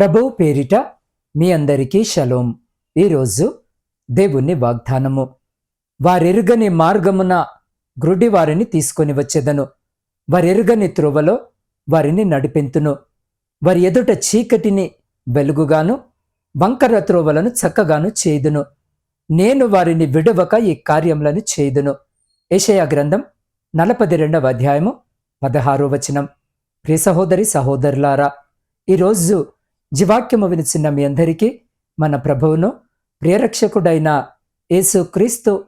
ప్రభువు పేరిట మీ అందరికీ షలోం. ఈరోజు దేవుని వాగ్దానము. వారెరుగని మార్గమున గ్రుడి వారిని తీసుకొని వచ్చేదను. వారెరుగని త్రోవలో వారిని నడిపెంతును. వారి ఎదుట చీకటిని వెలుగుగాను వంకర త్రోవలను చక్కగాను చేయుదును. నేను వారిని విడవక ఈ కార్యములను చేయుదును. ఏషయా గ్రంథం నలపది రెండవ అధ్యాయము పదహారో వచనం. ప్రియ సహోదరి సహోదరులారా ఈరోజు జీవాక్యము వినిచిన మీ అందరికీ మన ప్రభువును ప్రియరక్షకుడైన యేసు క్రీస్తు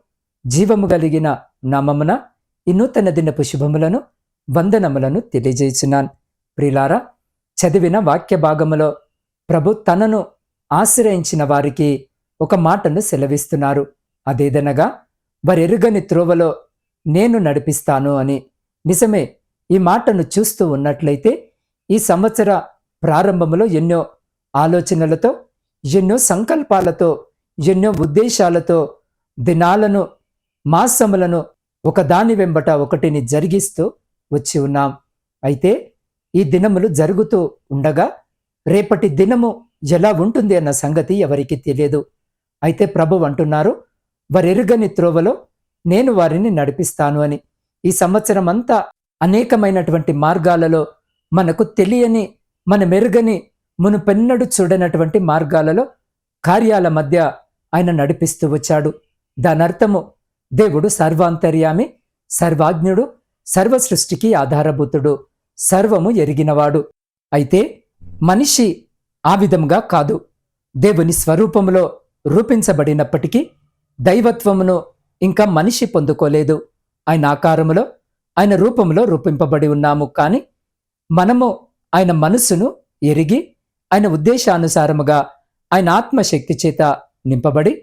జీవము కలిగిన నామమున ఈ నూతన దినపు శుభములను వందనములను తెలియజేయుచున్నాను. ప్రిలారా చదివిన వాక్య భాగములో ప్రభు తనను ఆశ్రయించిన వారికి ఒక మాటను సెలవిస్తున్నారు. అదేదనగా వారెరుగని త్రోవలో నేను నడిపిస్తాను అని. నిజమే ఈ మాటను చూస్తూ ఉన్నట్లయితే ఈ సంవత్సర ప్రారంభంలో ఎన్నో ఆలోచనలతో ఎన్నో సంకల్పాలతో ఎన్నో ఉద్దేశాలతో దినాలను మాసములను ఒకదాని వెంబట ఒకటిని జరిగిస్తూ వచ్చి ఉన్నాం. అయితే ఈ దినములు జరుగుతూ ఉండగా రేపటి దినము ఎలా ఉంటుంది అన్న సంగతి ఎవరికి తెలియదు. అయితే ప్రభు అంటున్నారు వారెరుగని త్రోవలో నేను వారిని నడిపిస్తాను అని. ఈ సంవత్సరం అంతా అనేకమైనటువంటి మార్గాలలో మనకు తెలియని మన మెరుగని మునుపెన్నడు చూడనటువంటి మార్గాలలో కార్యాల మధ్య ఆయన నడిపిస్తూ వచ్చాడు. దాని అర్థము దేవుడు సర్వాంతర్యామి సర్వాజ్ఞుడు సర్వ సృష్టికి ఆధారభూతుడు సర్వము ఎరిగినవాడు. అయితే మనిషి ఆ విధంగా కాదు. దేవుని స్వరూపములో రూపించబడినప్పటికీ దైవత్వమును ఇంకా మనిషి పొందుకోలేదు. ఆయన ఆకారములో ఆయన రూపంలో రూపింపబడి ఉన్నాము. కానీ మనము ఆయన మనస్సును ఎరిగి ఆయన ఉద్దేశానుసారముగా ఆయన ఆత్మశక్తి చేత నింపబడి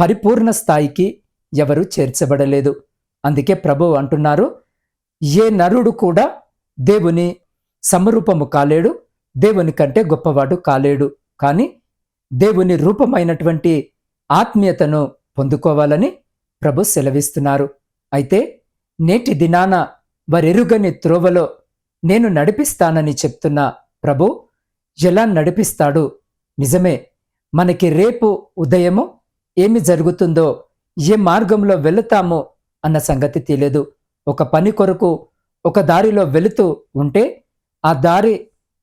పరిపూర్ణ స్థాయికి ఎవరు చేర్చబడలేదు. అందుకే ప్రభు అంటున్నారు ఏ నరుడు కూడా దేవుని సమరూపము కాలేడు దేవుని కంటే గొప్పవాడు కాలేడు. కానీ దేవుని రూపమైనటువంటి ఆత్మీయతను పొందుకోవాలని ప్రభు సెలవిస్తున్నారు. అయితే నేటి దినాన వారెరుగని త్రోవలో నేను నడిపిస్తానని చెప్తున్న ప్రభు ఎలా నడిపిస్తాడు? నిజమే మనకి రేపు ఉదయము ఏమి జరుగుతుందో ఏ మార్గంలో వెళుతామో అన్న సంగతి తెలియదు. ఒక పని కొరకు ఒక దారిలో వెళుతూ ఉంటే ఆ దారి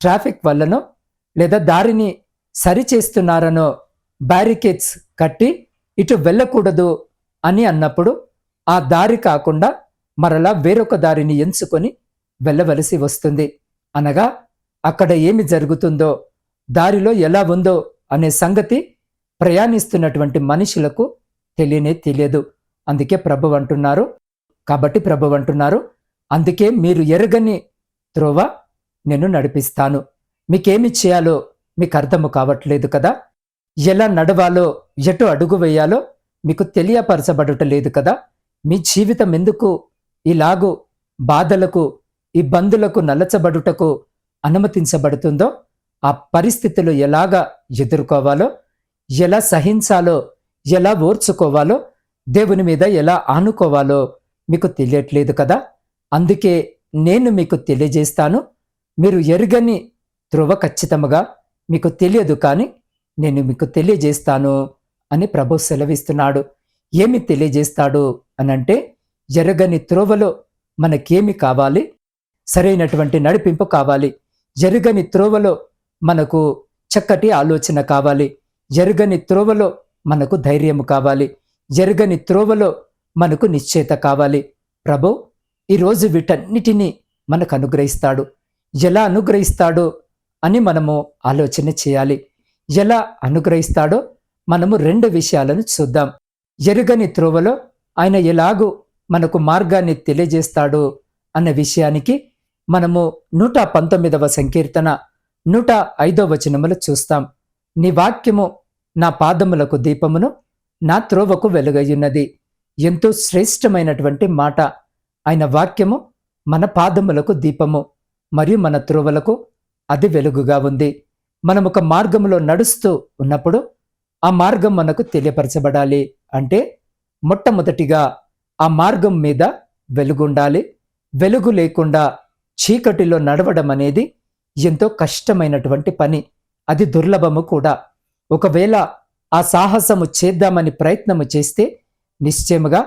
ట్రాఫిక్ వల్లనో లేదా దారిని సరిచేస్తున్నారనో బ్యారికేడ్స్ కట్టి ఇటు వెళ్ళకూడదు అని అన్నప్పుడు ఆ దారి కాకుండా మరలా వేరొక దారిని ఎంచుకొని వెళ్ళవలసి వస్తుంది. అనగా అక్కడ ఏమి జరుగుతుందో దారిలో ఎలా ఉందో అనే సంగతి ప్రయాణిస్తున్నటువంటి మనుషులకు తెలియనే తెలియదు. అందుకే ప్రభు అంటున్నారు. కాబట్టి ప్రభు అంటున్నారు అందుకే మీరు ఎరగని త్రోవ నేను నడిపిస్తాను. మీకేమి చేయాలో మీకు అర్థము కావట్లేదు కదా? ఎలా నడవాలో ఎటు అడుగు వేయాలో మీకు తెలియపరచబడటం లేదు కదా? మీ జీవితం ఎందుకు ఇలాగూ బాధలకు ఇబ్బందులకు నలచబడుటకు అనుమతించబడుతుందో ఆ పరిస్థితులు ఎలాగా ఎదుర్కోవాలో ఎలా సహించాలో ఎలా ఓర్చుకోవాలో దేవుని మీద ఎలా ఆనుకోవాలో మీకు తెలియట్లేదు కదా? అందుకే నేను మీకు తెలియజేస్తాను మీరు ఎరుగని ధ్రువ ఖచ్చితముగా మీకు తెలియదు కానీ నేను మీకు తెలియజేస్తాను అని ప్రభు సెలవిస్తున్నాడు. ఏమి తెలియజేస్తాడు అనంటే ఎరగని త్రోవలో మనకేమి కావాలి? సరైనటువంటి నడిపింపు కావాలి. జరుగని త్రోవలో మనకు చక్కటి ఆలోచన కావాలి. జరుగని త్రోవలో మనకు ధైర్యము కావాలి. జరుగని త్రోవలో మనకు నిశ్చేత కావాలి. ప్రభు ఈరోజు వీటన్నిటినీ మనకు అనుగ్రహిస్తాడు. ఎలా అనుగ్రహిస్తాడో అని మనము ఆలోచన చేయాలి. ఎలా అనుగ్రహిస్తాడో మనము రెండు విషయాలను చూద్దాం. ఎరుగని త్రోవలో ఆయన ఎలాగూ మనకు మార్గాన్ని తెలియజేస్తాడు అన్న విషయానికి మనము నూట పంతొమ్మిదవ సంకీర్తన నూట ఐదవ వచనములు చూస్తాం. నీ వాక్యము నా పాదములకు దీపమును నా త్రోవకు వెలుగయ్యున్నది. ఎంతో శ్రేష్టమైనటువంటి మాట. ఆయన వాక్యము మన పాదములకు దీపము మరియు మన త్రోవలకు అది వెలుగుగా ఉంది. మనం ఒక మార్గంలో నడుస్తూ ఉన్నప్పుడు ఆ మార్గం మనకు తెలియపరచబడాలి. అంటే మొట్టమొదటిగా ఆ మార్గం మీద వెలుగుండాలి. వెలుగు లేకుండా చీకటిలో నడవడం అనేది ఎంతో కష్టమైనటువంటి పని. అది దుర్లభము కూడా. ఒకవేళ ఆ సాహసము చేద్దామని ప్రయత్నము చేస్తే నిశ్చయముగా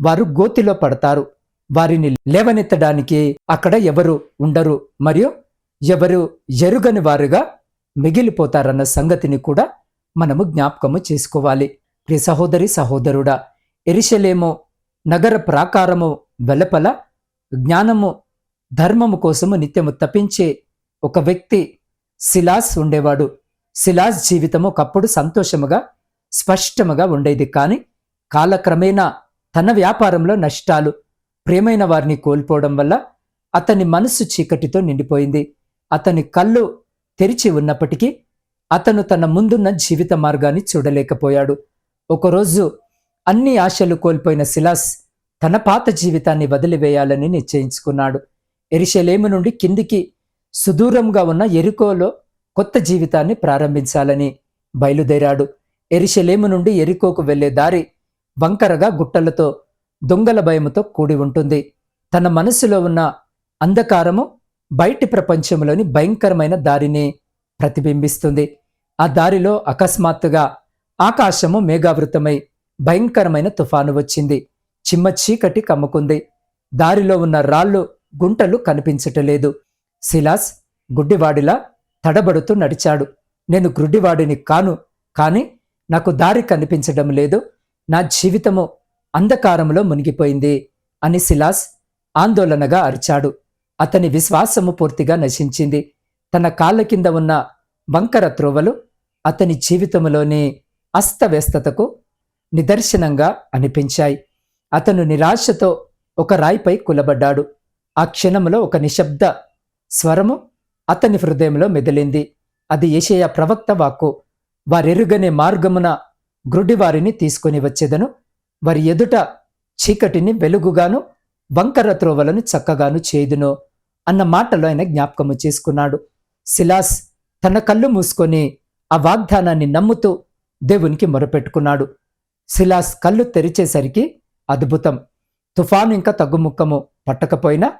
వారు గోతిలో పడతారు. వారిని లేవనెత్తడానికి అక్కడ ఎవరు ఉండరు. మరియు ఎవరు ఎరుగని వారుగా మిగిలిపోతారన్న సంగతిని కూడా మనము జ్ఞాపకము చేసుకోవాలి. ప్రియ సహోదరి సహోదరుడా ఎరిశలేమో నగర ప్రాకారము వెలపల జ్ఞానము ధర్మము కోసము నిత్యము తప్పించే ఒక వ్యక్తి శిలాస్ ఉండేవాడు. శిలాస్ జీవితం ఒకప్పుడు సంతోషముగా స్పష్టముగా ఉండేది. కానీ కాలక్రమేణా తన వ్యాపారంలో నష్టాలు ప్రేమైన వారిని కోల్పోవడం వల్ల అతని మనస్సు చీకటితో నిండిపోయింది. అతని కళ్ళు తెరిచి ఉన్నప్పటికీ అతను తన ముందున్న జీవిత మార్గాన్ని చూడలేకపోయాడు. ఒకరోజు అన్ని ఆశలు కోల్పోయిన శిలాస్ తన పాత జీవితాన్ని వదిలివేయాలని నిశ్చయించుకున్నాడు. ఎరిశలేము నుండి కిందికి సుదూరంగా ఉన్న ఎరుకోలో కొత్త జీవితాన్ని ప్రారంభించాలని బయలుదేరాడు. ఎరిశలేము నుండి ఎరికోకు వెళ్ళే దారి వంకరగా గుట్టలతో దొంగల భయముతో కూడి ఉంటుంది. తన మనసులో ఉన్న అంధకారము బయటి ప్రపంచంలోని భయంకరమైన దారిని ప్రతిబింబిస్తుంది. ఆ దారిలో అకస్మాత్తుగా ఆకాశము మేఘావృతమై భయంకరమైన తుఫాను వచ్చింది. చిమ్మ చీకటి కమ్ముకుంది. దారిలో ఉన్న రాళ్ళు గుంటలు కనిపించటలేదు. శిలాస్ గుడ్డివాడిలా తడబడుతూ నడిచాడు. నేను గుడ్డివాడిని కాను కాని నాకు దారి కనిపించడం లేదు. నా జీవితము అంధకారంలో మునిగిపోయింది అని శిలాస్ ఆందోళనగా అరిచాడు. అతని విశ్వాసము పూర్తిగా నశించింది. తన కాళ్ళ కింద ఉన్న వంకర త్రోవలు అతని జీవితంలోని అస్తవ్యస్తతకు నిదర్శనంగా అనిపించాయి. అతను నిరాశతో ఒక రాయిపై కులబడ్డాడు. ఆ క్షణంలో ఒక నిశ్శబ్ద స్వరము అతని హృదయంలో మెదిలింది. అది ఏషయ ప్రవక్త వాక్కు. వారెరుగనే మార్గమున గ్రుడివారిని తీసుకుని వచ్చేదను. వారి ఎదుట చీకటిని వెలుగుగాను వంకర త్రోవలను చక్కగాను చేదును అన్న మాటలో ఆయన జ్ఞాపకము చేసుకున్నాడు. శిలాస్ తన కళ్ళు మూసుకొని ఆ వాగ్దానాన్ని నమ్ముతూ దేవునికి మొరపెట్టుకున్నాడు. శిలాస్ కళ్ళు తెరిచేసరికి అద్భుతం. తుఫాను ఇంకా తగ్గుముక్కము పట్టకపోయినా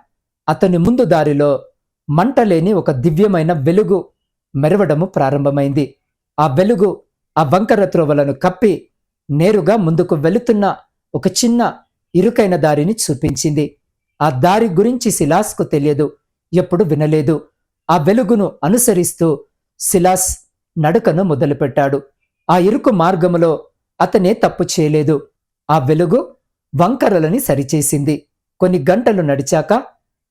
అతని ముందు దారిలో మంటలేని ఒక దివ్యమైన వెలుగు మెరవడము ప్రారంభమైంది. ఆ వెలుగు ఆ వంకర త్రోవలను కప్పి నేరుగా ముందుకు వెళుతున్న ఒక చిన్న ఇరుకైన దారిని చూపించింది. ఆ దారి గురించి శిలాస్కు తెలియదు ఎప్పుడు వినలేదు. ఆ వెలుగును అనుసరిస్తూ శిలాస్ నడకను మొదలుపెట్టాడు. ఆ ఇరుకు మార్గములో అతనే తప్పు చేయలేదు. ఆ వెలుగు వంకరలని సరిచేసింది. కొన్ని గంటలు నడిచాక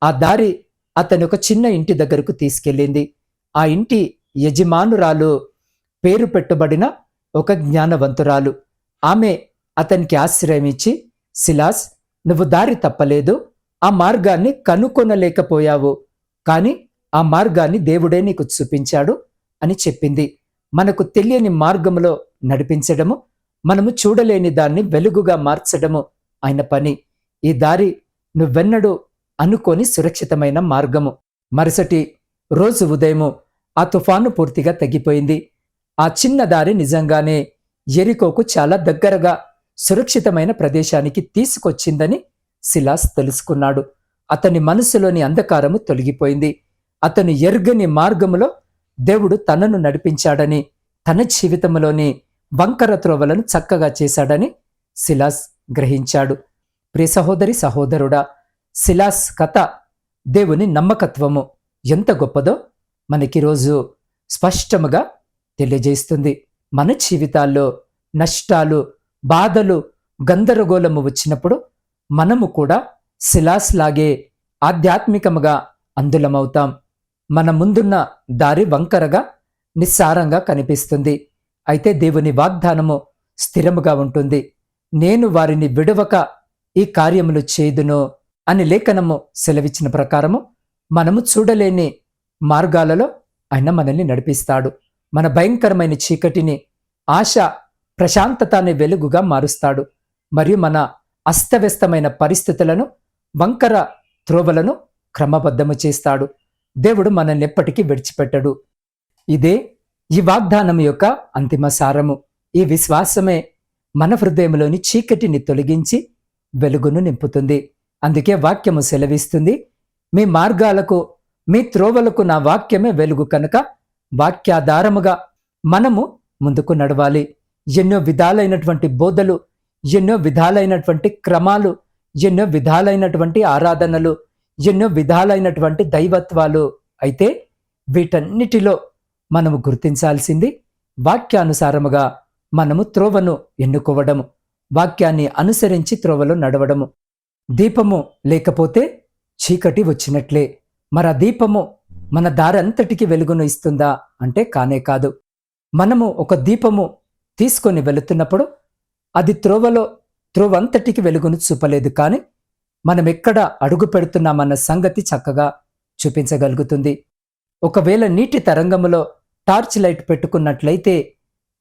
ఆ దారి అతని ఒక చిన్న ఇంటి దగ్గరకు తీసుకెళ్ళింది. ఆ ఇంటి యజమానురాలు పేరు పెట్టుబడిన ఒక జ్ఞానవంతురాలు. ఆమె అతనికి ఆశ్రయం ఇచ్చి శిలాస్ నువ్వు దారి తప్పలేదు. ఆ మార్గాన్ని కనుక్కొనలేకపోయావు కానీ ఆ మార్గాన్ని దేవుడే నీకు చూపించాడు అని చెప్పింది. మనకు తెలియని మార్గములో నడిపించడము మనము చూడలేని దాన్ని వెలుగుగా మార్చడము ఆయన పని. ఈ దారి నువ్వెన్నడూ అనుకోని సురక్షితమైన మార్గము. మరుసటి రోజు ఉదయము ఆ తుఫాను పూర్తిగా తగ్గిపోయింది. ఆ చిన్న దారి నిజంగానే ఎరికోకు చాలా దగ్గరగా సురక్షితమైన ప్రదేశానికి తీసుకొచ్చిందని శిలాస్ తెలుసుకున్నాడు. అతని మనసులోని అంధకారము తొలగిపోయింది. అతను ఎరుగని మార్గములో దేవుడు తనను నడిపించాడని తన జీవితంలోని వంకర త్రోవలను చక్కగా చేశాడని శిలాస్ గ్రహించాడు. ప్రియ సహోదరి సహోదరుడా శిలాస్ కథ దేవుని నమ్మకత్వము ఎంత గొప్పదో మనకిరోజు స్పష్టముగా తెలియజేస్తుంది. మన జీవితాల్లో నష్టాలు బాధలు గందరగోళము వచ్చినప్పుడు మనము కూడా శిలాస్ లాగే ఆధ్యాత్మికముగా అందులమవుతాం. మన ముందున్న దారి వంకరగా నిస్సారంగా కనిపిస్తుంది. అయితే దేవుని వాగ్దానము స్థిరముగా ఉంటుంది. నేను వారిని విడవక ఈ కార్యములు చేదును అని లేఖనము సెలవిచ్చిన ప్రకారము మనము చూడలేని మార్గాలలో ఆయన మనల్ని నడిపిస్తాడు. మన భయంకరమైన చీకటిని ఆశ ప్రశాంతత అనే వెలుగుగా మారుస్తాడు. మరియు మన అస్తవ్యస్తమైన పరిస్థితులను వంకర త్రోవలను క్రమబద్ధము చేస్తాడు. దేవుడు మనల్ని ఎప్పటికీ విడిచిపెట్టడు. ఇదే ఈ వాగ్దానం యొక్క అంతిమ సారము. ఈ విశ్వాసమే మన హృదయంలోని చీకటిని తొలగించి వెలుగును నింపుతుంది. అందుకే వాక్యము సెలవిస్తుంది మీ మార్గాలకు మీ త్రోవలకు నా వాక్యమే వెలుగు కనుక వాక్యాధారముగా మనము ముందుకు నడవాలి. ఎన్నో విధాలైనటువంటి బోధలు ఎన్నో విధాలైనటువంటి క్రమాలు ఎన్నో విధాలైనటువంటి ఆరాధనలు ఎన్నో విధాలైనటువంటి దైవత్వాలు. అయితే వీటన్నిటిలో మనము గుర్తించాల్సింది వాక్యానుసారముగా మనము త్రోవను ఎన్నుకోవడము వాక్యాన్ని అనుసరించి త్రోవలో నడవడము. దీపము లేకపోతే చీకటి వచ్చినట్లే. మరి ఆ దీపము మన దారంతటికి వెలుగును ఇస్తుందా? అంటే కానే కాదు. మనము ఒక దీపము తీసుకొని వెళుతున్నప్పుడు అది త్రోవలో త్రోవంతటికి వెలుగును చూపలేదు కానీ మనం ఎక్కడ అడుగు పెడుతున్నామన్న సంగతి చక్కగా చూపించగలుగుతుంది. ఒకవేళ నీటి తరంగములో టార్చ్ లైట్ పెట్టుకున్నట్లయితే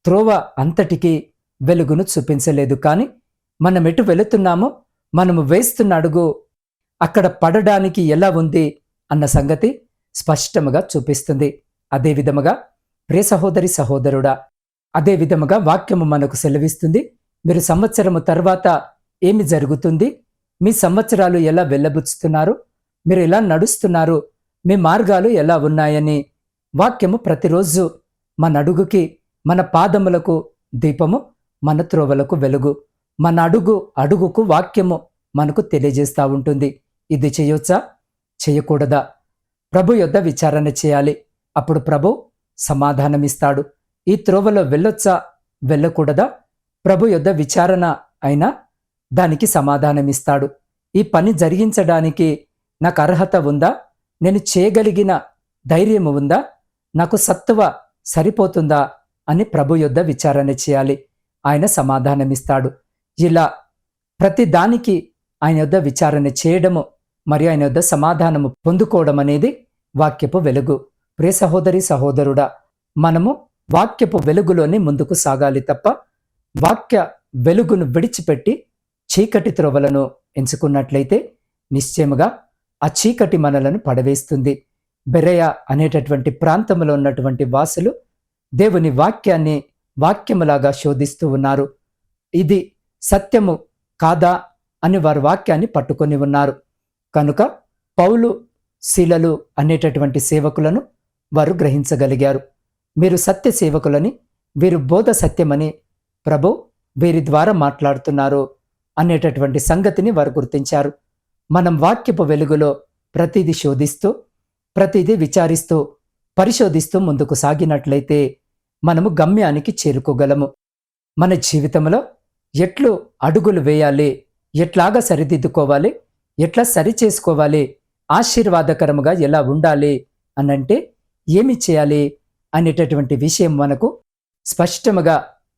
త్రోవ అంతటికి వెలుగును చూపించలేదు కానీ మనం ఎటు వెళుతున్నామో మనము వేస్తున్న అడుగు అక్కడ పడడానికి ఎలా ఉంది అన్న సంగతి స్పష్టముగా చూపిస్తుంది. అదే విధముగా ప్రియ సహోదరి సహోదరుడా అదే విధముగా వాక్యము మనకు సెలవిస్తుంది. మీరు సంవత్సరము తర్వాత ఏమి జరుగుతుంది? మీ సంవత్సరాలు ఎలా వెళ్ళబుచ్చుతున్నారు మీరు ఎలా నడుస్తున్నారు? మీ మార్గాలు ఎలా ఉన్నాయని వాక్యము ప్రతిరోజు మన అడుగుకి మన పాదములకు దీపము మన త్రోవలకు వెలుగు. మన అడుగు అడుగుకు వాక్యము మనకు తెలియజేస్తూ ఉంటుంది. ఇది చేయొచ్చా? చేయకూడదా? ప్రభు యొద్ద విచారణ చేయాలి. అప్పుడు ప్రభు సమాధానమిస్తాడు. ఈ త్రోవలో వెళ్ళొచ్చా? వెళ్ళకూడదా? ప్రభు యొద్ద విచారణ అయినా దానికి సమాధానమిస్తాడు. ఈ పని జరిగించడానికి నాకు అర్హత ఉందా? నేను చేయగలిగిన ధైర్యము ఉందా? నాకు సత్తువ సరిపోతుందా? అని ప్రభు యొద్ద విచారణ చేయాలి. ఆయన సమాధానమిస్తాడు. ఇలా ప్రతి దానికి ఆయన యొద్ద విచారణ చేయడము మరియు ఆయన యొద్ద సమాధానము పొందుకోవడం అనేది వాక్యపు వెలుగు. ప్రియ సహోదరి సహోదరుడా మనము వాక్యపు వెలుగులోనే ముందుకు సాగాలి తప్ప వాక్య వెలుగును విడిచిపెట్టి చీకటి త్రోవలను ఎంచుకున్నట్లయితే నిశ్చయముగా ఆ చీకటి మనలను పడవేస్తుంది. బెరయ అనేటటువంటి ప్రాంతంలో ఉన్నటువంటి వాసులు దేవుని వాక్యాన్ని వాక్యములాగా శోధిస్తూ ఉన్నారు. ఇది సత్యము కాదా అని వారు వాక్యాన్ని పట్టుకొని ఉన్నారు. కనుక పౌలు శీలలు అనేటటువంటి సేవకులను వారు గ్రహించగలిగారు. మీరు సత్య సేవకులని వీరు బోధ సత్యమని ప్రభు వీరి ద్వారా మాట్లాడుతున్నారు అనేటటువంటి సంగతిని వారు గుర్తించారు. మనం వాక్యపు వెలుగులో ప్రతిదీ శోధిస్తూ ప్రతిదీ విచారిస్తూ పరిశోధిస్తూ ముందుకు సాగినట్లయితే మనము గమ్యానికి చేరుకోగలము. మన జీవితంలో ఎట్లు అడుగులు వేయాలి ఎట్లాగా సరిదిద్దుకోవాలి ఎట్లా సరి చేసుకోవాలి ఆశీర్వాదకరముగా ఎలా ఉండాలి అనంటే ఏమి చేయాలి అనేటటువంటి విషయం మనకు స్పష్టముగా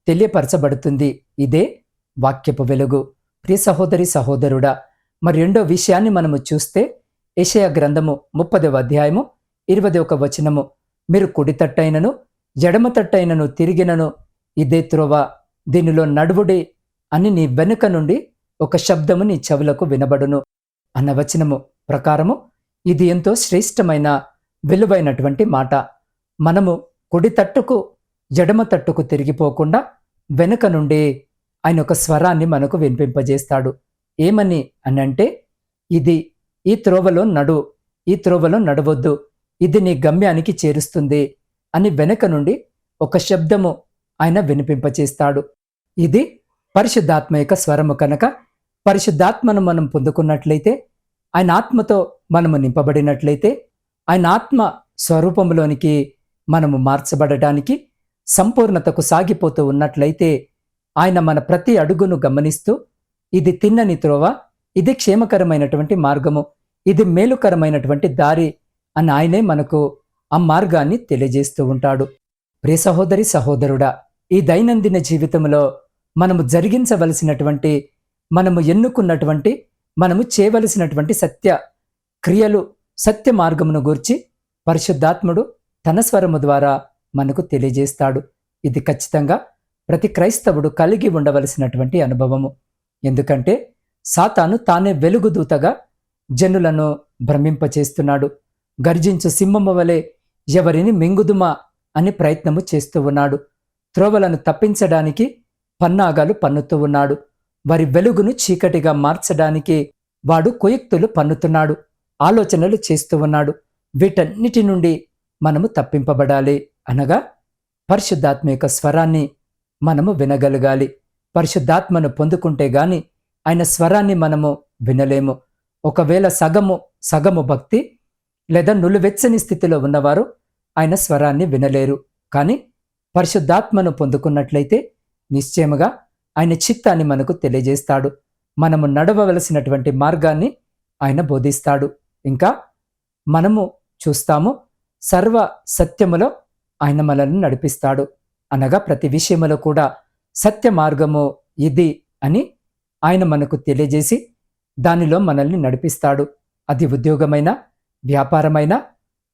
తెలియపరచబడుతుంది. ఇదే వాక్యపు వెలుగు. ప్రియ సహోదరి సహోదరుడా మరి రెండో విషయాన్ని మనము చూస్తే ఏషయ గ్రంథము ముప్పదవ అధ్యాయము ఇరవై ఒక వచనము మీరు కుడి తట్టైనను ఎడమ తట్టైనను తిరిగినను ఇదే త్రోవ దీనిలో నడువుడే అని నీ వెనుక నుండి ఒక శబ్దము నీ చెవులకు వినబడును. అన్న వచనము ప్రకారము ఇది ఎంతో శ్రేష్టమైన విలువైనటువంటి మాట. మనము కుడి తట్టుకు ఎడమ తట్టుకు తిరిగిపోకుండా వెనుక నుండి ఆయన ఒక స్వరాన్ని మనకు వినిపింపజేస్తాడు. ఏమని అనంటే ఇది ఈ త్రోవలో నడు ఈ త్రోవలో నడవద్దు ఇది నీ గమ్యానికి చేరుస్తుంది అని వెనుక నుండి ఒక శబ్దము ఆయన వినిపింపచేస్తాడు. ఇది పరిశుద్ధాత్మ యొక్క స్వరము కనుక పరిశుద్ధాత్మను మనం పొందుకున్నట్లయితే ఆయన ఆత్మతో మనము నింపబడినట్లయితే ఆయన ఆత్మ స్వరూపంలోనికి మనము మార్చబడటానికి సంపూర్ణతకు సాగిపోతూ ఉన్నట్లయితే ఆయన మన ప్రతి అడుగును గమనిస్తూ ఇది తిన్నని త్రోవ ఇది క్షేమకరమైనటువంటి మార్గము ఇది మేలుకరమైనటువంటి దారి అని ఆయనే మనకు ఆ మార్గాన్ని తెలియజేస్తూ ఉంటాడు. ప్రియ సహోదరి సహోదరుడా ఈ దైనందిన జీవితంలో మనము జరిగించవలసినటువంటి మనము ఎన్నుకున్నటువంటి మనము చేయవలసినటువంటి సత్య క్రియలు సత్య మార్గమును గూర్చి పరిశుద్ధాత్ముడు తన స్వరము ద్వారా మనకు తెలియజేస్తాడు. ఇది ఖచ్చితంగా ప్రతి క్రైస్తవుడు కలిగి ఉండవలసినటువంటి అనుభవము. ఎందుకంటే సాతాను తానే వెలుగుదూతగా జనులను భ్రమింపచేస్తున్నాడు. గర్జించు సింహము వలె ఎవరిని మింగుదుమా అని ప్రయత్నము చేస్తూ ఉన్నాడు. త్రోవలను తప్పించడానికి పన్నాగాలు పన్నుతూ ఉన్నాడు. వారి వెలుగును చీకటిగా మార్చడానికి వాడు కుయుక్తులు పన్నుతున్నాడు. ఆలోచనలు చేస్తూ ఉన్నాడు. వీటన్నిటి నుండి మనము తప్పింపబడాలి. అనగా పరిశుద్ధాత్మ యొక్క స్వరాన్ని మనము వినగలగాలి. పరిశుద్ధాత్మను పొందుకుంటే గాని ఆయన స్వరాన్ని మనము వినలేము. ఒకవేళ సగము సగము భక్తి లేదా నులువెచ్చని స్థితిలో ఉన్నవారు ఆయన స్వరాన్ని వినలేరు. కానీ పరిశుద్ధాత్మను పొందుకున్నట్లయితే నిశ్చయముగా ఆయన చిత్తాన్ని మనకు తెలియజేస్తాడు. మనము నడవవలసినటువంటి మార్గాన్ని ఆయన బోధిస్తాడు. ఇంకా మనము చూస్తాము సర్వ సత్యములో ఆయన మనల్ని నడిపిస్తాడు. అనగా ప్రతి విషయములో కూడా సత్య మార్గము ఇది అని ఆయన మనకు తెలియజేసి దానిలో మనల్ని నడిపిస్తాడు. అది ఉద్యోగమైన వ్యాపారమైన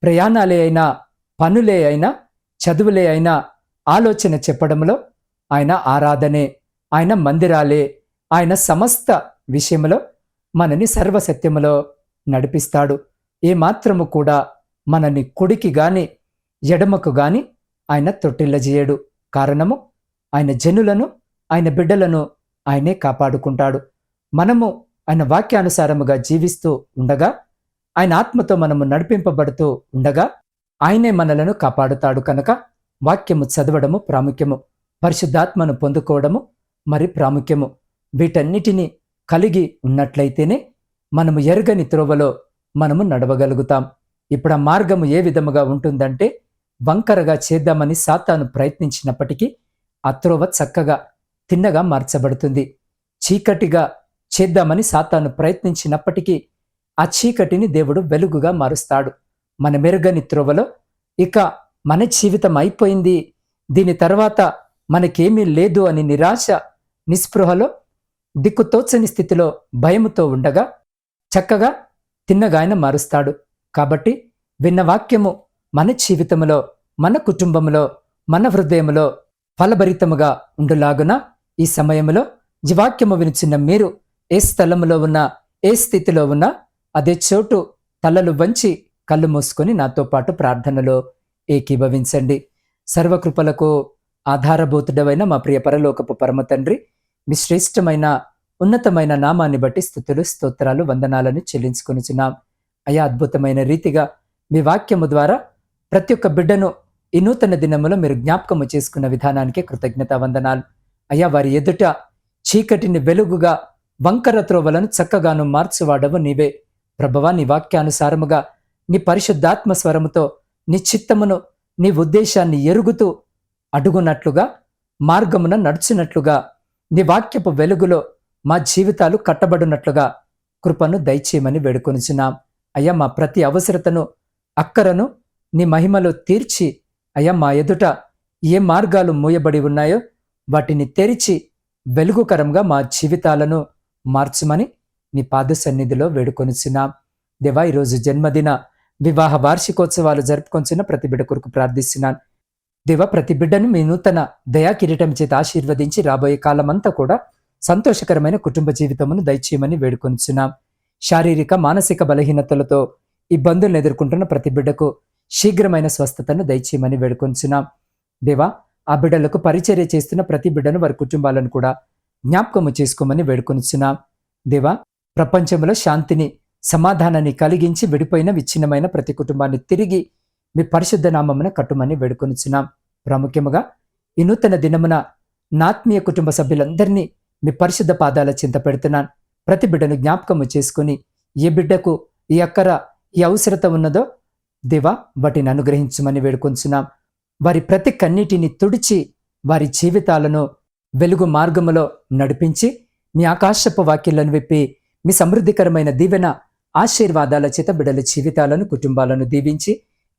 ప్రయాణాలే అయినా పనులే అయినా చదువులే అయినా ఆలోచన చెప్పడంలో ఆయన ఆరాధనే ఆయన మందిరాలే ఆయన సమస్త విషయంలో మనని సర్వసత్యములో నడిపిస్తాడు. ఏమాత్రము కూడా మనని కుడికి గాని ఎడమకు గాని ఆయన తొట్టిల్లజేయడు. కారణము ఆయన జనులను ఆయన బిడ్డలను ఆయనే కాపాడుకుంటాడు. మనము ఆయన వాక్యానుసారముగా జీవిస్తూ ఉండగా ఆయన ఆత్మతో మనము నడిపింపబడుతూ ఉండగా ఆయనే మనలను కాపాడుతాడు కనుక వాక్యము చదవడము ప్రాముఖ్యము. పరిశుద్ధాత్మను పొందుకోవడము మరి ప్రాముఖ్యము. వీటన్నిటినీ కలిగి ఉన్నట్లయితేనే మనము ఎరుగని త్రోవలో మనము నడవగలుగుతాం. ఇప్పుడు ఆ మార్గము ఏ విధముగా ఉంటుందంటే వంకరగా చేద్దామని సాతాను ప్రయత్నించినప్పటికీ ఆ త్రోవ చక్కగా తిన్నగా మార్చబడుతుంది. చీకటిగా చేద్దామని సాతాను ప్రయత్నించినప్పటికీ ఆ చీకటిని దేవుడు వెలుగుగా మారుస్తాడు. మన మెరుగని త్రోవలో ఇక మన జీవితం అయిపోయింది. దీని తర్వాత మనకేమీ లేదు అని నిరాశ నిస్పృహలో దిక్కుతోచని స్థితిలో భయముతో ఉండగా చక్కగా తిన్నగాయన మారుస్తాడు. కాబట్టి విన్న వాక్యము మన జీవితంలో మన కుటుంబంలో మన హృదయములో ఫలభరితముగా ఉండులాగున ఈ సమయంలో జీవాక్యము వినిచిన్న మీరు ఏ స్థలములో ఉన్నా ఏ స్థితిలో ఉన్నా అదే చోటు తలలు వంచి కళ్ళు మూసుకొని నాతో పాటు ప్రార్థనలో ఏకీభవించండి. సర్వకృపలకు ఆధారభూతుడమైన మా ప్రియ పరలోకపు పరమ తండ్రి మీ శ్రేష్టమైన ఉన్నతమైన నామాన్ని బట్టి స్థుతులు స్తోత్రాలు వందనాలను చెల్లించుకొనిచున్నాం. అయా అద్భుతమైన రీతిగా మీ వాక్యము ద్వారా ప్రతి ఒక్క బిడ్డను ఈ నూతన దినములో మీరు జ్ఞాపకము చేసుకున్న విధానానికి కృతజ్ఞత వందనాలు. అయ్యా వారి ఎదుట చీకటిని వెలుగుగా వంకర త్రోవలను చక్కగాను మార్చువాడవు నీవే. ప్రభవా నీ వాక్యానుసారముగా నీ పరిశుద్ధాత్మ స్వరముతో నీ చిత్తమును నీ ఉద్దేశాన్ని ఎరుగుతూ అడుగునట్లుగా మార్గమున నడిచినట్లుగా నీ వాక్యపు వెలుగులో మా జీవితాలు కట్టబడినట్లుగా కృపను దయచేయమని వేడుకొనిచున్నాం. అయ్యా మా ప్రతి అవసరతను అక్కరను నీ మహిమలో తీర్చి అయ్యా మా ఎదుట ఏ మార్గాలు మూయబడి ఉన్నాయో వాటిని తెరిచి వెలుగుకరంగా మా జీవితాలను మార్చమని నీ పాద సన్నిధిలో వేడుకొనిచున్నాం. దేవా ఈరోజు జన్మదిన వివాహ వార్షికోత్సవాలు జరుపుకొంచిన ప్రతి బిడ్డ కొరకు ప్రార్థిస్తున్నాను. దేవ ప్రతి బిడ్డను మీ నూతన దయా కిరీటం చేత ఆశీర్వదించి రాబోయే కాలమంతా కూడా సంతోషకరమైన కుటుంబ జీవితమును దయచేయమని వేడుకొనిచున్నాం. శారీరక మానసిక బలహీనతలతో ఇబ్బందులను ఎదుర్కొంటున్న ప్రతి బిడ్డకు శీఘ్రమైన స్వస్థతను దయచేయమని వేడుకొంచున్నాం దేవా ఆ బిడ్డలకు పరిచర్య చేస్తున్న ప్రతి బిడ్డను వారి కుటుంబాలను కూడా జ్ఞాపకము చేసుకోమని వేడుకొనిచున్నాం. దేవా ప్రపంచంలో శాంతిని సమాధానాన్ని కలిగించి విడిపోయిన విచ్ఛిన్నమైన ప్రతి కుటుంబాన్ని తిరిగి మీ పరిశుద్ధ నామమున కట్టుమని వేడుకొనిచున్నాం. ప్రాముఖ్యముగా ఈ నూతన దినమున నాత్మీయ కుటుంబ సభ్యులందరినీ మీ పరిశుద్ధ పాదాల చింత పెడుతున్నాను. ప్రతి బిడ్డను జ్ఞాపకము చేసుకుని ఏ బిడ్డకు ఈ అక్కర ఈ అవసరత ఉన్నదో దేవా వాటిని అనుగ్రహించమని వేడుకొంచున్నాం వారి ప్రతి కన్నీటిని తుడిచి వారి జీవితాలను వెలుగు మార్గములో నడిపించి మీ ఆకాశపు వాక్యాలను విప్పి మీ సమృద్ధికరమైన దీవెన ఆశీర్వాదాల చేత బిడ్డల జీవితాలను కుటుంబాలను దీవించి